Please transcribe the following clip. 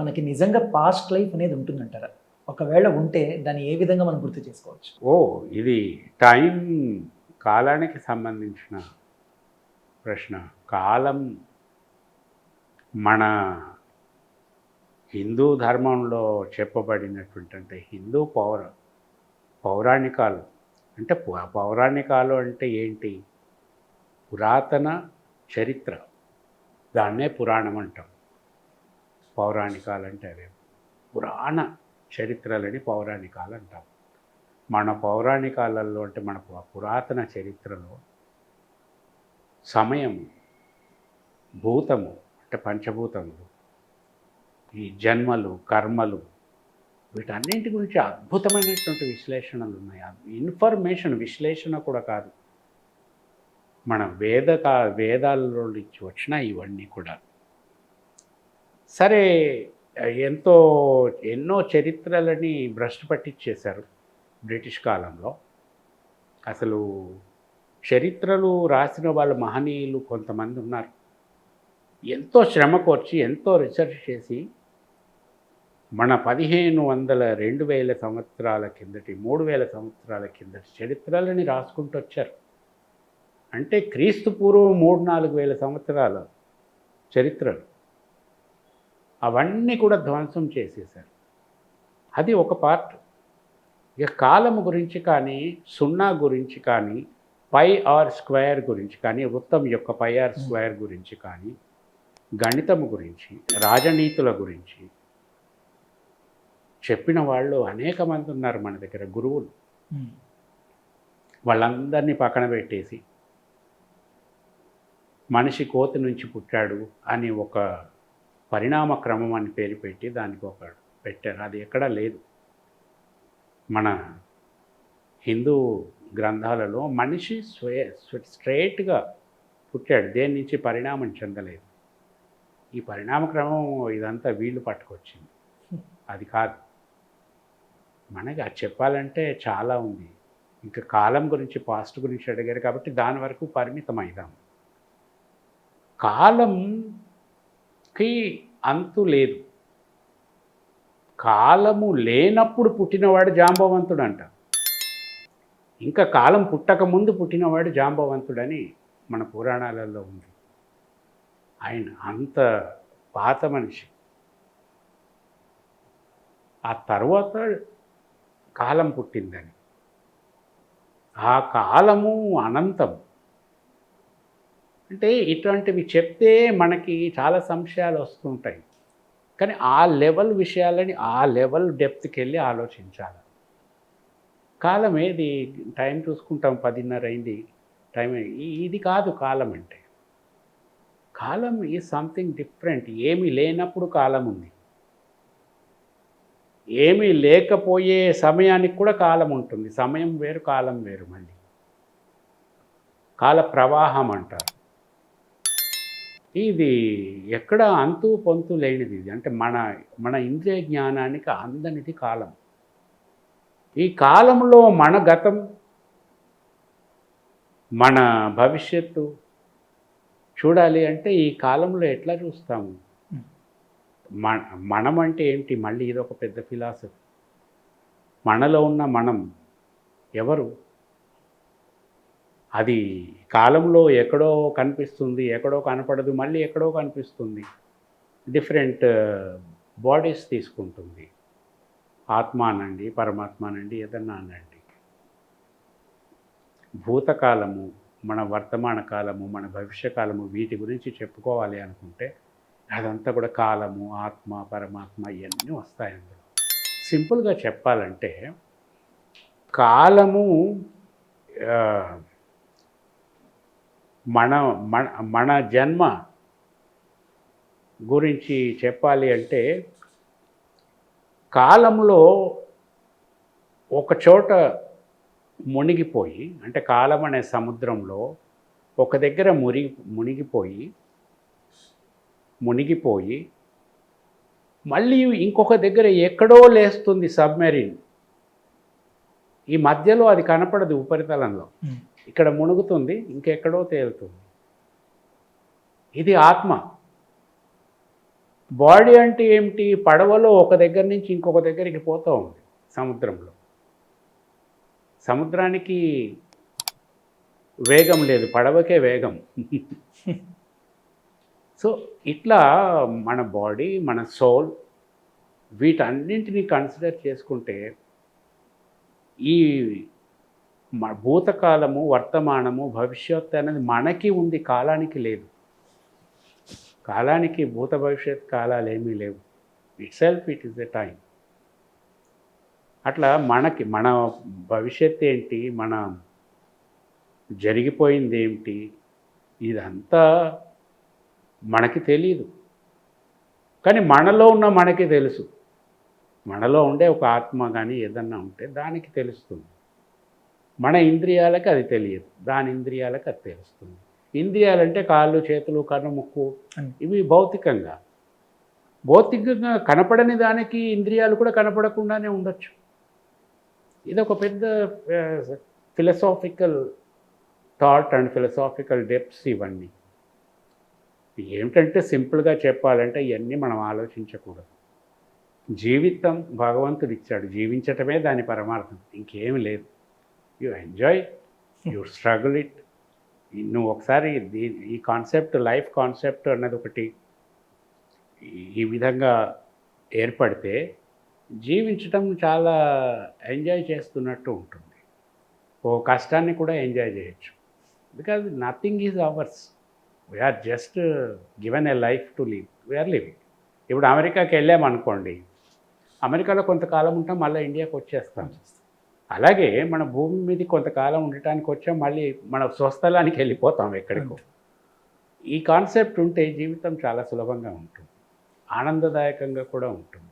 మనకి నిజంగా past life అనేది ఉంటుందంటారా? ఒకవేళ ఉంటే దాన్ని ఏ విధంగా మనం గుర్తు చేసుకోవచ్చు? ఓ ఇది టైం కాలానికి సంబంధించిన ప్రశ్న. కాలం మన హిందూ ధర్మంలో చెప్పబడినటువంటి అంటే హిందూ పౌర పౌరాణికాలు. అంటే పౌరాణికాలు అంటే ఏంటి? పురాతన చరిత్ర. దాన్నే పురాణం అంటాం. పౌరాణికాలు అంటే అవే పురాణ చరిత్రలని పౌరాణికాలు అంటాం మన పౌరాణికాలలో అంటే మన పురాతన చరిత్రలో సమయము భూతము అంటే పంచభూతములు ఈ జన్మలు కర్మలు వీటన్నింటి గురించి అద్భుతమైనటువంటి విశ్లేషణలు ఉన్నాయి. ఇన్ఫర్మేషన్ విశ్లేషణ కూడా కాదు. మన వేద వేదాల్లో వేదాలలో నుంచి వచ్చిన ఇవన్నీ కూడా. సరే ఎంతో ఎన్నో చరిత్రలని భ్రష్టు పట్టించేశారు బ్రిటిష్ కాలంలో. అసలు చరిత్రలు రాసిన వాళ్ళ మహనీయులు కొంతమంది ఉన్నారు. ఎంతో శ్రమ కోర్చి ఎంతో రీసెర్చ్ చేసి మన పదిహేను వందల రెండు వేల సంవత్సరాల కిందటి మూడు వేల సంవత్సరాల కిందటి చరిత్రలని రాసుకుంటూ వచ్చారు. అంటే క్రీస్తు పూర్వం మూడు నాలుగు వేల సంవత్సరాల చరిత్రలు. అవన్నీ కూడా ధ్వంసం చేసేశారు. అది ఒక పార్ట్. ఇక కాలము గురించి కానీ సున్నా గురించి కానీ పై ఆర్ స్క్వేర్ గురించి కానీ వృత్తం యొక్క పై ఆర్ స్క్వేర్ గురించి కానీ గణితము గురించి రాజనీతుల గురించి చెప్పిన వాళ్ళు అనేక మంది ఉన్నారు మన దగ్గర గురువులు. వాళ్ళందరినీ పక్కన పెట్టేసి మనిషి కోతి నుంచి పుట్టాడు అని ఒక పరిణామ క్రమం అని పేరు పెట్టి దానికి ఒక పెట్టారు. అది ఎక్కడా లేదు. మన హిందూ గ్రంథాలలో మనిషి స్వే స్ట్రైట్గా పుట్టాడు. దేని నుంచి పరిణామం చెందలేదు. ఈ పరిణామ క్రమం ఇదంతా వీళ్ళు పట్టుకొచ్చింది. అది కాదు. మనకి అది చెప్పాలంటే చాలా ఉంది. ఇంకా కాలం గురించి పాస్ట్ గురించి అడిగారు కాబట్టి దాని వరకు పరిమితం అయిదాం కి అంతు లేదు. కాలము లేనప్పుడు పుట్టినవాడు జాంబవంతుడు అంట ఇంకా కాలం పుట్టక ముందు పుట్టినవాడు జాంబవంతుడని మన పురాణాలలో ఉంది. ఆయన అంత పాత మనిషి. ఆ తర్వాత కాలం పుట్టిందని. ఆ కాలము అనంతం. అంటే ఇటువంటివి చెప్తే మనకి చాలా సంశయాలు వస్తుంటాయి. కానీ ఆ లెవెల్ విషయాలని ఆ లెవెల్ డెప్త్కి వెళ్ళి ఆలోచించాలి. కాలం ఏది? టైం చూసుకుంటాం పదిన్నర అయింది. టైం ఇది కాదు కాలం అంటే. కాలం ఈజ్ సంథింగ్ డిఫరెంట్. ఏమీ లేనప్పుడు కాలం ఉంది. ఏమీ లేకపోయే సమయానికి కూడా కాలం ఉంటుంది. సమయం వేరు కాలం వేరు మళ్ళీ. కాల ప్రవాహం అంటారు. ఇది ఎక్కడ అంతు పొంతు లేనిది ఇది. అంటే మన మన ఇంద్రియ జ్ఞానానికి అందనిది కాలం. ఈ కాలంలో మన గతం మన భవిష్యత్తు చూడాలి అంటే ఈ కాలంలో ఎట్లా చూస్తాము మన మనం అంటే ఏంటి? మళ్ళీ ఇదొక పెద్ద ఫిలాసఫీ. మనలో ఉన్న మనం ఎవరు? అది కాలంలో ఎక్కడో కనిపిస్తుంది ఎక్కడో కనపడదు మళ్ళీ ఎక్కడో కనిపిస్తుంది. డిఫరెంట్ బాడీస్ తీసుకుంటుంది. ఆత్మ అనండి పరమాత్మ అనండి ఏదన్నా అనండి భూతకాలము మన వర్తమాన కాలము మన భవిష్యకాలము వీటి గురించి చెప్పుకోవాలి అనుకుంటే అదంతా కూడా కాలము ఆత్మ పరమాత్మ ఇవన్నీ వస్తాయి అందులో. సింపుల్గా చెప్పాలంటే కాలము మన మన మన జన్మ గురించి చెప్పాలి అంటే కాలంలో ఒక చోట మునిగిపోయి అంటే కాలం అనే సముద్రంలో ఒక దగ్గర మునిగి మునిగిపోయి మునిగిపోయి మళ్ళీ ఇంకొక దగ్గర ఎక్కడో లేస్తుంది సబ్మెరీన్. ఈ మధ్యలో అది కనపడదు ఉపరితలంలో. ఇక్కడ మునుగుతుంది ఇంకెక్కడో తేలుతుంది. ఇది ఆత్మ. బాడీ అంటే ఏమిటి? పడవలో ఒక దగ్గర నుంచి ఇంకొక దగ్గరికి పోతూ ఉంది సముద్రంలో. సముద్రానికి వేగం లేదు పడవకే వేగం. సో ఇట్లా మన బాడీ మన సోల్ వీటన్నింటినీ కన్సిడర్ చేసుకుంటే ఈ భూతకాలము వర్తమానము భవిష్యత్తు అనేది మనకి ఉంది కాలానికి లేదు. కాలానికి భూత భవిష్యత్ కాలాలు ఏమీ లేవు. Itself it is the time అట్లా మనకి మన భవిష్యత్ ఏంటి మన జరిగిపోయింది ఏమిటి ఇదంతా మనకి తెలియదు కానీ మనలో ఉన్న మనకి తెలుసు. మనలో ఉండే ఒక ఆత్మ కానీ ఏదన్నా ఉంటే దానికి తెలుస్తుంది. మన ఇంద్రియాలకు అది తెలియదు. దాని ఇంద్రియాలకు అది తెలుస్తుంది. ఇంద్రియాలంటే కాళ్ళు చేతులు కన్ను ముక్కు. ఇవి భౌతికంగా. భౌతికంగా కనపడని దానికి ఇంద్రియాలు కూడా కనపడకుండానే ఉండొచ్చు. ఇది ఒక పెద్ద philosophical thought and philosophical depths ఇవన్నీ. ఏమిటంటే సింపుల్గా చెప్పాలంటే ఇవన్నీ మనం ఆలోచించకూడదు. జీవితం భగవంతుడు ఇచ్చాడు జీవించటమే దాని పరమార్థం. ఇంకేమి లేదు. You enjoy you struggle it. నువ్వు ఒకసారి దీ- ఈ కాన్సెప్ట్ లైఫ్ కాన్సెప్ట్ అన్నది ఒకటి ఈ- విధంగా ఏర్పడితే జీవించటం చాలా ఎంజాయ్ చేస్తున్నట్టు ఉంటుంది. ఓ కష్టాన్ని కూడా ఎంజాయ్ చేయొచ్చు. Because nothing is ours. We are just given a life to live we are living ఇప్పుడు అమెరికాకి వెళ్ళామనుకోండి అమెరికాలో కొంతకాలం ఉంటాం మళ్ళీ ఇండియాకి వచ్చేస్తాం. అలాగే మన భూమి మీద కొంతకాలం ఉండటానికి వచ్చాం మళ్ళీ మన స్వస్థలానికి వెళ్ళిపోతాం ఎక్కడికో. ఈ కాన్సెప్ట్ ఉంటే జీవితం చాలా సులభంగా ఉంటుంది. ఆనందదాయకంగా కూడా ఉంటుంది.